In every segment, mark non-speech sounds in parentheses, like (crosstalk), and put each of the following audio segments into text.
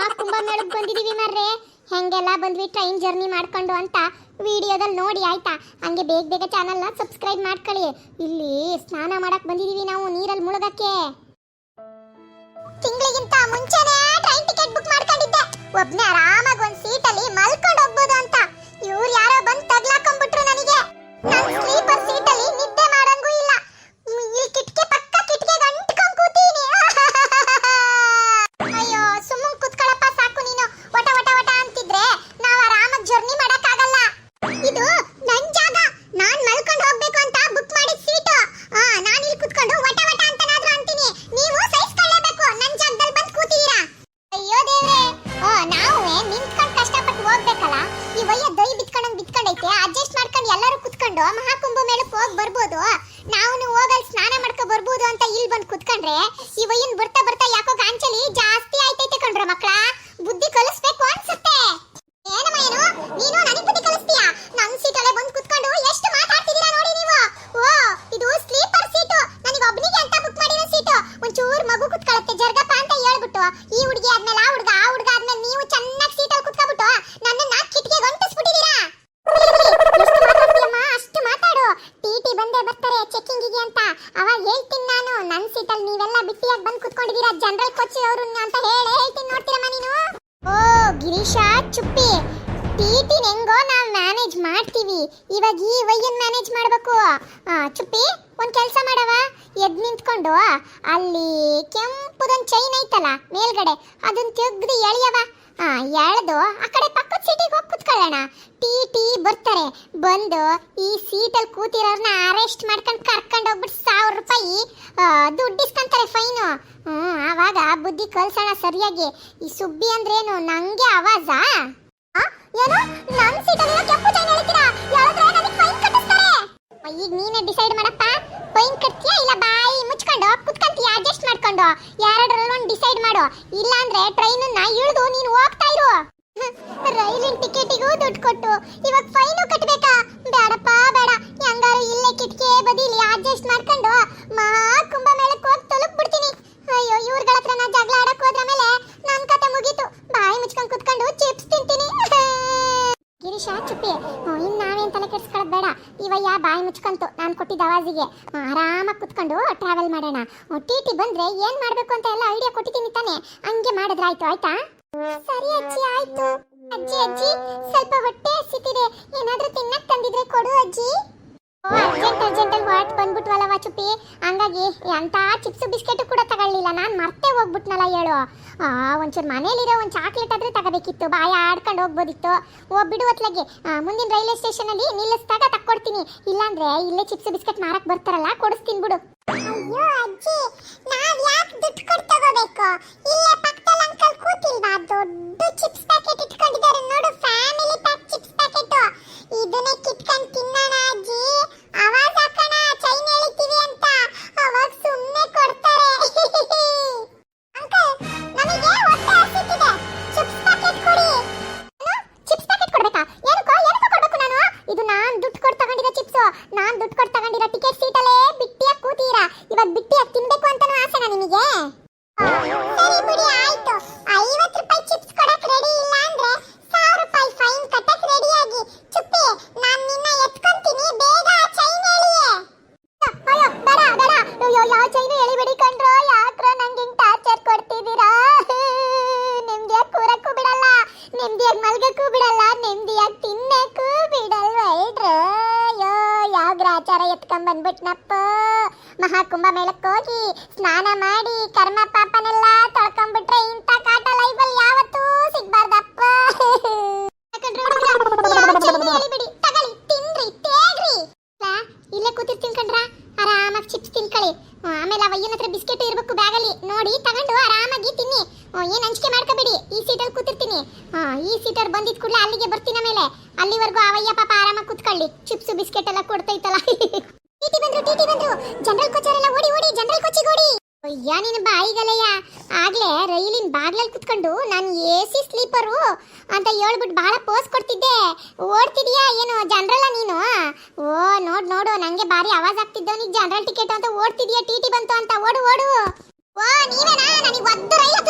ಮಹಾ ಕುಂಭಮೇಳಕ್ಕೆ ಬಂದಿದೀವಿ ಮರ್ರೆ. ಹೆಂಗೆಲ್ಲ ಬಂದ್ವಿ ಟ್ರೈನ್ ಜರ್ನಿ ಮಾಡ್ಕೊಂಡು ಅಂತ ವಿಡಿಯೋದಲ್ಲಿ ನೋಡಿ, ಆಯ್ತಾ? ಹಂಗೆ ಬೇಗ ಬೇಗ ಚಾನಲ್ನ ಸಬ್ಸ್ಕ್ರೈಬ್ ಮಾಡ್ಕೊಳ್ಳಿ. ಇಲ್ಲಿ ಸ್ನಾನ ಮಾಡಕ್ ಬಂದಿದೀವಿ ನಾವು ನೀರಲ್ಲಿ ಮುಳುಗಕ್ಕೆ. ತಿಂಗಳಿಗಿಂತ ಮುಂಚೆನೇ ಟ್ರೈನ್ ಟಿಕೆಟ್ ಬುಕ್ ಮಾಡ್ಕೊಂಡಿದ್ದೆ. ಒಬ್ನೇ ಆರಾಮಾಗಿ ಮಾಡ್ತೀವಿ. ಇವಾಗ ಈ ವೈಯನ್ ಮ್ಯಾನೇಜ್ ಮಾಡಬೇಕು. ಚುಪ್ಪಿ, ಒಂದು ಕೆಲಸ ಮಾಡವ. ಎದ್ ನಿಂತ್ಕೊಂಡು, ಅಲ್ಲಿ ಕೆಂಪುದೊಂದು ಚೈನ್ ಐತಲ್ಲ, ಮೇಲ್ಗಡೆ ಅದನ್ನ ತೆಗ್ದು ಎಳೆಯವ. ಎಳೆದು ಆ ಕಡೆ ಪಕ್ಕದ ಸೀಟಿಗೆ ಹೋಗಿ ಕುತ್ಕೊಳ್ಳೋಣ. ಟೀ ಟೀ ಬರ್ತಾರೆ. ಬಂದು ಈ ಸೀಟಲ್ಲಿ ಕೂತಿರೋರ್ನ ಅರೆಸ್ಟ್ ಮಾಡ್ಕೊಂಡು ಕರ್ಕೊಂಡು ಹೋಗ್ಬಿಟ್ಟು ಸಾವಿರ ರೂಪಾಯಿ ದುಡ್ಡು ಇಸ್ಕೊಂತಾರೆ ಫೈನು ಹ್ಞೂ ಆವಾಗ ಬುದ್ಧಿ ಕಲ್ಸೋಣ ಸರಿಯಾಗಿ. ಈ ಸುಬ್ಬಿ ಅಂದ್ರೇನು ನಂಗೆ ಆವಾಜಾ? ಏನು ನನ್ ಸೀಟಲ್ಲಿ ಕೆಂಪು ಈಗ ನೀನೇ ಡಿಸೈಡ್ ಮಾಡಪ್ಪ? ಫೈನ್ ಕಟ್ತೀಯಾ? ಇಲ್ಲ, ಬಾಯಿ ಮುಚ್ಕೊಂಡು, ಕುತ್ಕಂತೀಯ? ಅಡ್ಜಸ್ಟ್ ಮಾಡ್ಕೊಂಡು. ಯಾರದ್ರಲ್ಲಿ ಒಂದು ಡಿಸೈಡ್ ಮಾಡು. ಇಲ್ಲ ಅಂದ್ರೆ ಟ್ರೈನನ್ನ ಇಳಿದು ನೀನು ಹೋಗ್ತಾ ಇರು. (laughs) ರೈಲಿನ ಟಿಕೆಟಿಗೂ ದುಡ್ಡು ಕೊಟ್ಟು. ಇವಾಗ ಫೈನು ಕಟ್ಟಬೇಕಾ ಬೇಡಪ್ಪ, ಬೇಡ. ಹೆಂಗಾರು ಇಲ್ಲೇ ಕಿಟಕಿ ಬದಿಲಿ ಅಡ್ಜಸ್ಟ್ ಮಾಡ್ಕೊಂಡು ಮಹಾ ಕುಂಭಮೇಳಕ್ಕೆ ಹೋಗಿ ತಲುಪ್ಬಿಡ್ತೀನಿ. ಇವಯ್ಯ ಬಾಯಿ ಮುಚ್ಕಂತು. ನಾನು ಕೊಟ್ಟಿದ್ದ ಅವಾಜಿಗೆ. ಆರಾಮಾಗಿ ಕುತ್ಕೊಂಡು ಟ್ರಾವೆಲ್ ಮಾಡೋಣ. ಟಿ ಟಿ ಬಂದ್ರೆ ಏನ್ ಮಾಡ್ಬೇಕು ಅಂತ ಎಲ್ಲ ಐಡಿಯಾ ಕೊಟ್ಟಿದ್ದೀನಿ ತಾನೆ. ಹಂಗೆ ಮಾಡಿದ್ರೆ ಆಯ್ತು, ಆಯ್ತಾ? ಸರಿ ಅಜ್ಜಿ, ಆಯ್ತು. ಅಜ್ಜಿ ಅಜ್ಜಿ, ಸ್ವಲ್ಪ ಹೊಟ್ಟೆ ಹಸಿತಿದೆ. ಏನಾದ್ರೂ ತಿನ್ನಕ್ ತಂದಿದ್ರೆ ಕೊಡು ಅಜ್ಜಿ. ಅರ್ಜೆಂಟ್ ಅರ್ಜೆಂಟ್ ಅಲ್ಲಿ ಹೊರಟ್ ಬಂದ್ಬಿಟ್ವಲ್ಲವ ಚುಪ್ಪಿ ಹಂಗಾಗಿ ಎಂತ ಚಿಪ್ಸ್ ಬಿಸ್ಕೆಟ್ ಕೂಡ ತಗೊಳ್ಳಿಲ್ಲ. ನಾನು ಮರ್ತೆ ಹೋಗ್ಬಿಟ್ನಲ್ಲ ಹೇಳು. ಒಂಚೂರು ಮನೇಲಿರೋ ಒಂದು ಚಾಕ್ಲೇಟ್ ಆದ್ರೆ ತಗೋಬೇಕಿತ್ತು. ಬಾಯ ಆಡ್ಕೊಂಡು ಹೋಗ್ಬೋದಿತ್ತು. ಓ, ಬಿಡು ಹೊತ್ಲಾಗೆ. ಮುಂದಿನ ರೈಲ್ವೆ ಸ್ಟೇಷನ್ ಅಲ್ಲಿ ನಿಲ್ಲಿಸಿದಾಗ ತಕ್ಕೊಡ್ತೀನಿ. ಇಲ್ಲಾಂದ್ರೆ ಇಲ್ಲೇ ಚಿಪ್ಸ್ ಬಿಸ್ಕೆಟ್ ಮಾರಕ್ ಬರ್ತಾರಲ್ಲ, ಕೊಡಿಸ್ತೀನಿ ಬಿಡು. ಅಯ್ಯೋ ಅಜ್ಜಿ, ನಾವ್ ಯಾಕೆ ದುಡ್ಡು ಕೊಟ್ಟು ತಗೋಬೇಕು? ಇಲ್ಲೇ ಪಕ್ಕದಲ್ಲಿ ಅಂಕಲ್ ಕೂತಿಲ್ವಾ? ದೊಡ್ಡ ಚಿಪ್ಸ್ ಪ್ಯಾಕೆಟ್ ಇಟ್ಕೊಂಡಿದ್ದಾರೆ. ನೋಡು ಫ್ಯಾಮಿಲಿ ಪ್ಯಾಕ್ ಚಿಪ್ಸ್ ಪ್ಯಾಕೆಟ್ ಇದನ್ನೇ ಕಿತ್ಕೊಂಡು ತಿನ್ನೋಣ ನಾನ್ ದುಡ್ಡು ಕೊಟ್ಟು ತಗೊಂಡಿರೋ ಟಿಕೆಟ್ ಸೀಟಲ್ಲೇ ಬಿಟ್ಟಿಯಾಗಿ ಕೂತೀರಾ? ಇವಾಗ ಬಿಟ್ಟಿಯಾಗಿ ತಿನ್ಬೇಕು ಅಂತಾನೂ ಆಸೆನಾ ನಿಮಗೆ? ಸರಿ ಬಿಡಿ ಚಿಪ್ಸ್ ಕೊಡಕ್ ರೆಡಿ ಇಲ್ಲ ಅಂದ್ರೆ ಫೈನ್ ಕಟ್ಟಕ್ಕೆ ರೆಡಿ ಆಗಿ. ಚುಪ್ಪಿ, ನಾನ್ ನಿನ್ನ ಬೇಗ ಚೈನ್ ಎಳಿಯೇ. ಅಯ್ಯೋ ಬೇಡ ಬೇಡ. ಅಯ್ಯೋ ಚೈನು ನಂಗೆ ಕೊಡ್ತಿದ್ದೀರಾ? ಕೂರಕ್ಕೂ ಬಿಡಲ್ಲ ನೆಮ್ಮದಿಯಾಗಿ ಮಲ್ಗಕ್ಕೂ ಬಿಡಲ್ಲ. ಬಂದ್ಬಿಟ್ನಪ್ಪ. ಮಹಾಕುಂಭ ಮೇಳಕ್ಕೆ ಹೋಗಿ ಸ್ನಾನ ಮಾಡಿ ಕರ್ಮ ಪಾಪನೆಲ್ಲ ತೊಳ್ಕೊಂಡ್ಬಿಟ್ರೆ ಇಂಥ ಕಾಟ ಲೈಫಲ್ಲಿ ಯಾವತ್ತೂ ಸಿಗ್ಬಾರ್ದಪ್ಪ. ಇಲ್ಲೇ ಕೂತಿರ್ತೀನಿ ಕಣ್ರ ಆರಾಮಾಗಿ ಚಿಪ್ಸ್ ತಿನ್ಕೊಳ್ಳಿ. ಆಮೇಲೆ ಅವ ಹತ್ರ ಬಿಸ್ಕೆಟ್ ಇರ್ಬೇಕು ಬ್ಯಾಗಲ್ಲಿ. ನೋಡಿ, ತಗೊಂಡು ಆರಾಮಾಗಿ ತಿನ್ನಿ. ಏನು ಅಂಜಿಕೆ ಮಾಡ್ಕೋಬೇಡಿ. ಈ ಸೀಟಲ್ಲಿ ಕೂತಿರ್ತೀನಿ. ಈ ಸೀಟರ್ ಬಂದಿದ್ ಕೂಡಲೇ ಅಲ್ಲಿಗೆ ಬರ್ತೀನಿ ಮೇಲೆ ಅಲ್ಲಿವರೆಗೂ ಅವಯ್ಯ ಪಾಪ ಆರಾಮಾಗಿ ಕೂತ್ಕೊಳ್ಳಿ. ಚಿಪ್ಸ್ ಬಿಸ್ಕೆಟ್ ಎಲ್ಲ ಕೊಡ್ತೈತಲ್ಲ. (laughs) ಟಿಟಿ ಬಂದ್ರು ಟಿಟಿ ಬಂದ್ರು. ಜನರಲ್ ಕೋಚರ್ ಎಲ್ಲ ಓಡಿ ಓಡಿ, ಜನರಲ್ ಕೋಚಿಗೆ ಓಡಿ. ಅಯ್ಯ, ನಿನ್ನ ಬಾಯಿಗಲಯ್ಯ. ಆಗ್ಲೇ ರೈಲಿನ ಬಾಗ್ಲಲ್ಲಿ ಕುತ್ಕೊಂಡು ನಾನು ಎ ಸಿ ಸ್ಲೀಪರು ಅಂತ ಹೇಳ್ಬಿಟ್ಟು ಬಹಳ ಪೋಸ್ ಕೊಡ್ತಿದ್ದೆ. ಓಡ್ತಿದ್ಯಾ ಏನು, ಜನರಲ್ಲ ನೀನು? ಓ, ನೋಡ್, ನೋಡು, ನಂಗೆ ಭಾರಿ ಆವಾಜ್ ಆಗ್ತಿದ್ದವನಿಗೆ ಜನರಲ್ ಟಿಕೆಟ್ ಅಂತ ಓಡ್ತಿದ್ಯಾ, ಟಿ ಟಿ ಬಂತು ಅಂತ. ಓಡು ಓಡು. ಓ, ನೀವೇನಾ? ನನಗೆ ಒದ್ದು ರೈಲ್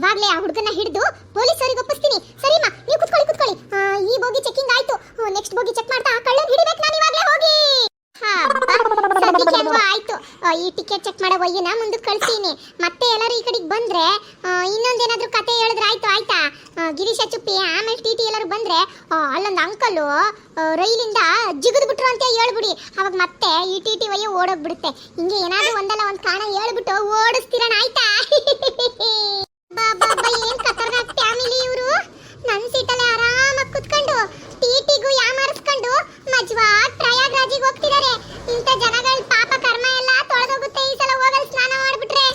ಇವಾಗ್ಲೇ ಆ ಹುಡುಗನ ಹಿಡಿದು ಪೊಲೀಸರಿಗೆ ಒಪ್ಪಿಸ್ತೀನಿ. ಸರಿಮ್ಮ, ನೀವು ಕುತ್ಕೊಳ್ಳಿ ಕುತ್ಕೊಳ್ಳಿ. ಈ ಬೋಗಿ ಚೆಕಿಂಗ್ ಆಯ್ತು. ನೆಕ್ಸ್ಟ್ ಬೋಗಿ ಚೆಕ್ ಮಾಡ್ತಾ ಕಳ್ಳನ್ ಹಿಡಿಬೇಕು, ನಾನು ಇವಾಗಲೇ ಹೋಗಿ. ಆಯ್ತು. ಈ ಟಿಕೆಟ್ ಚೆಕ್ ಮಾಡೋ ಒಯ್ಯನ ಮುಂದಕ್ಕೆ ಕಳಿಸ್ತೀನಿ. ಮತ್ತೆ ಎಲ್ಲರೂ ಈ ಕಡೆಗೆ ಬಂದ್ರೆ ಇನ್ನೊಂದೇನಾದ್ರೂ ಕತೆ ಹೇಳಿದ್ರೆ ಆಯ್ತು, ಆಯ್ತಾ? ಗಿರೀಶ ಚುಪ್ಪಿ, ಆಮೇಲೆ ಟಿ ಟಿ ಎಲ್ಲರೂ ಬಂದ್ರೆ ಅಲ್ಲೊಂದು ಅಂಕಲು ರೈಲಿಂದ ಜಿಗಿದು ಬಿಟ್ರು ಅಂತ ಹೇಳ್ಬಿಡಿ. ಅವಾಗ ಮತ್ತೆ ಈ ಟಿ ಟಿ ಒಯ್ಯ ಓಡೋಗ್ಬಿಡುತ್ತೆ. ಹಿಂಗೆ ಏನಾದ್ರೂ ಒಂದಲ್ಲ ಒಂದ್ ಕಾರಣ ಹೇಳ್ಬಿಟ್ಟು ಓಡಿಸ್ತೀರಣ ಆಯ್ತಾ ಬಾ ಬಾ ಬಾ ಏನ್ ಖತರ್ನಾಕ್ ಫ್ಯಾಮಿಲಿ ಇವರು ನನ್ನ ಸೀಟಲ್ಲಿ ಆರಾಮಾಗಿ ಕುತ್ಕೊಂಡು ಟಿ ಟಿಗೂ ಯಾಮಾರಿಸ್ಕೊಂಡು ಮಜ್ವಾಗ್ ಪ್ರಯಾಗ್ರಾಜಿಗೆ ಹೋಗ್ತಿದ್ದಾರೆ ಇಂಥ ಜನಗಳ ಪಾಪ ಕರ್ಮ ಎಲ್ಲ ತೊಳೆದೋಗುತ್ತೆ ಈ ಸಲ ಹೋಗಲ್ ಸ್ನಾನ ಮಾಡ್ಬಿಟ್ರೆ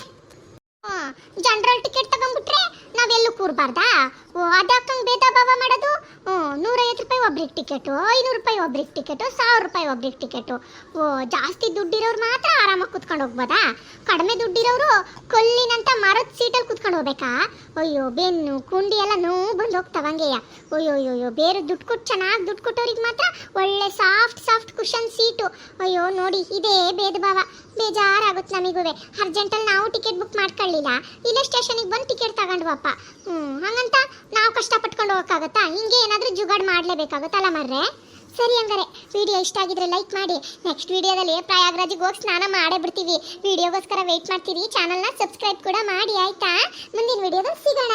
ಜನರಲ್ ಟಿಕೆಟ್ ತಗೊಂಡ್ಬಿಟ್ರೆ ನಾವೆಲ್ಲೂ ಕೂರ್ಬಾರ್ದಾ ಓ ಅದಕ್ಕಂಗೆ ಭೇದ ಭಾವ ಮಾಡೋದು ಹ್ಞೂ ನೂರೈವತ್ತು ರೂಪಾಯಿ ಒಬ್ರಿಗೆ ಟಿಕೆಟು ಐನೂರು ರೂಪಾಯಿ ಒಬ್ರಿಗೆ ಟಿಕೆಟು ಸಾವಿರ ರೂಪಾಯಿ ಒಬ್ರಿಗೆ ಟಿಕೆಟು ಓ, ಜಾಸ್ತಿ ದುಡ್ಡಿರೋರು ಮಾತ್ರ ಆರಾಮಾಗಿ ಕುತ್ಕೊಂಡು ಹೋಗ್ಬೋದಾ? ಕಡಿಮೆ ದುಡ್ಡಿರೋರು ಕೊಲ್ಲಿನಂತ ಮರದ ಸೀಟಲ್ಲಿ ಕುತ್ಕೊಂಡು ಹೋಗ್ಬೇಕಾ? ಅಯ್ಯೋ, ಬೆನ್ನು, ಕುಂಡಿ ಎಲ್ಲ ನೋವು ಬಂದು ಹೋಗ್ತಾವಂಗೆಯ ಅಯ್ಯೋ ಅಯ್ಯೋ ಬೇರೆ ದುಡ್ಡು ಕೊಟ್ಟು ಚೆನ್ನಾಗಿ ದುಡ್ಡು ಕೊಟ್ಟವ್ರಿಗೆ ಮಾತ್ರ ಒಳ್ಳೆ ಸಾಫ್ಟ್ ಸಾಫ್ಟ್ ಕುಷನ್ ಸೀಟು ಅಯ್ಯೋ, ನೋಡಿ, ಇದೇ ಭೇದ ಭಾವ. ಬೇಜಾರಾಗುತ್ತೆ ನಮಗೂ ಅರ್ಜೆಂಟಲ್ಲಿ ನಾವು ಟಿಕೆಟ್ ಬುಕ್ ಮಾಡ್ಕೊಳ್ಳಿಲ್ಲ. ಇಲ್ಲೇ ಸ್ಟೇಷನಿಗೆ ಬಂದು ಟಿಕೆಟ್ ತಗೊಂಡ್ವಪ್ಪ. ಹ್ಞೂ ಹಂಗಂತ ನಾವು ಕಷ್ಟಪಟ್ಕೊಂಡು ಹೋಗೋಕ್ಕಾಗತ್ತಾ? ಹಿಂಗೆ ಏನಾದರೂ ಜುಗಾಡ್ ಮಾಡಲೇಬೇಕಾಗುತ್ತಲ್ಲ ಮರ್ರೆ? ಸರಿ ಹಂಗಾರೆ ವಿಡಿಯೋ ಇಷ್ಟ ಆಗಿದ್ರೆ ಲೈಕ್ ಮಾಡಿ ನೆಕ್ಸ್ಟ್ ವಿಡಿಯೋದಲ್ಲಿ ಪ್ರಯಾಗ್ರಾಜಿಗೆ ಹೋಗಿ ಸ್ನಾನ ಮಾಡೇ ಬಿಡ್ತೀವಿ. ವಿಡಿಯೋಗೋಸ್ಕರ ವೆಯ್ಟ್ ಮಾಡ್ತೀವಿ ಚಾನಲ್ನ ಸಬ್ಸ್ಕ್ರೈಬ್ ಕೂಡ ಮಾಡಿ, ಆಯಿತಾ? ಮುಂದಿನ ವಿಡಿಯೋದಲ್ಲಿ ಸಿಗೋಣ.